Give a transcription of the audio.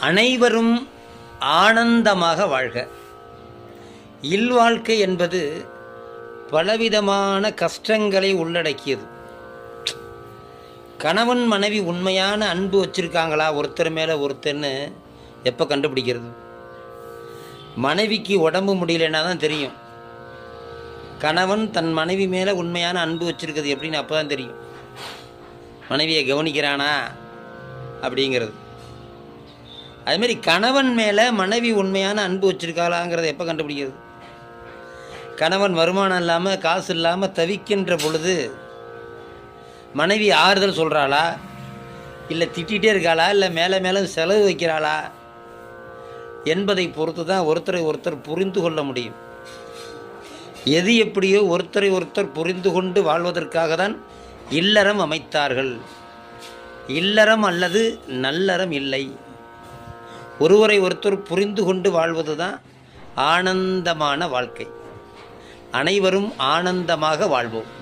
அனைவரும் ஆனந்தமாக வாழ்க. இல்வாழ்க்கை என்பது பலவிதமான கஷ்டங்களை உள்ளடக்கியது. கணவன் மனைவி உண்மையான அன்பு வச்சுருக்காங்களா? ஒருத்தர் மேலே ஒருத்தர்னு எப்போ கண்டுபிடிக்கிறது? மனைவிக்கு உடம்பு முடியலன்னா தான் தெரியும். கணவன் தன் மனைவி மேலே உண்மையான அன்பு வச்சுருக்குது எப்படின்னு அப்போ தான் தெரியும். மனைவியை கவனிக்கிறானா? அப்படிங்கிறது. அதுமாரி கணவன் மேலே மனைவி உண்மையான அன்பு வச்சுருக்காளாங்கிறத எப்போ கண்டுபிடிக்கிறது? கணவன் வருமானம் இல்லாமல் காசு இல்லாமல் தவிக்கின்ற பொழுது மனைவி ஆறுதல் சொல்கிறாளா இல்லை திட்டிகிட்டே இருக்காளா? இல்லை மேலே மேலே செலவு வைக்கிறாளா? என்பதை பொறுத்து தான் ஒருத்தரை ஒருத்தர் புரிந்து கொள்ள முடியும். எது எப்படியோ ஒருத்தரை ஒருத்தர் புரிந்து கொண்டு வாழ்வதற்காக தான் இல்லறம் அமைத்தார்கள். இல்லறம் அல்லது நல்லறம் இல்லை. ஒருவரை ஒருத்தர் புரிந்து கொண்டு வாழ்வது தான் ஆனந்தமான வாழ்க்கை. அனைவரும் ஆனந்தமாக வாழ்வோம்.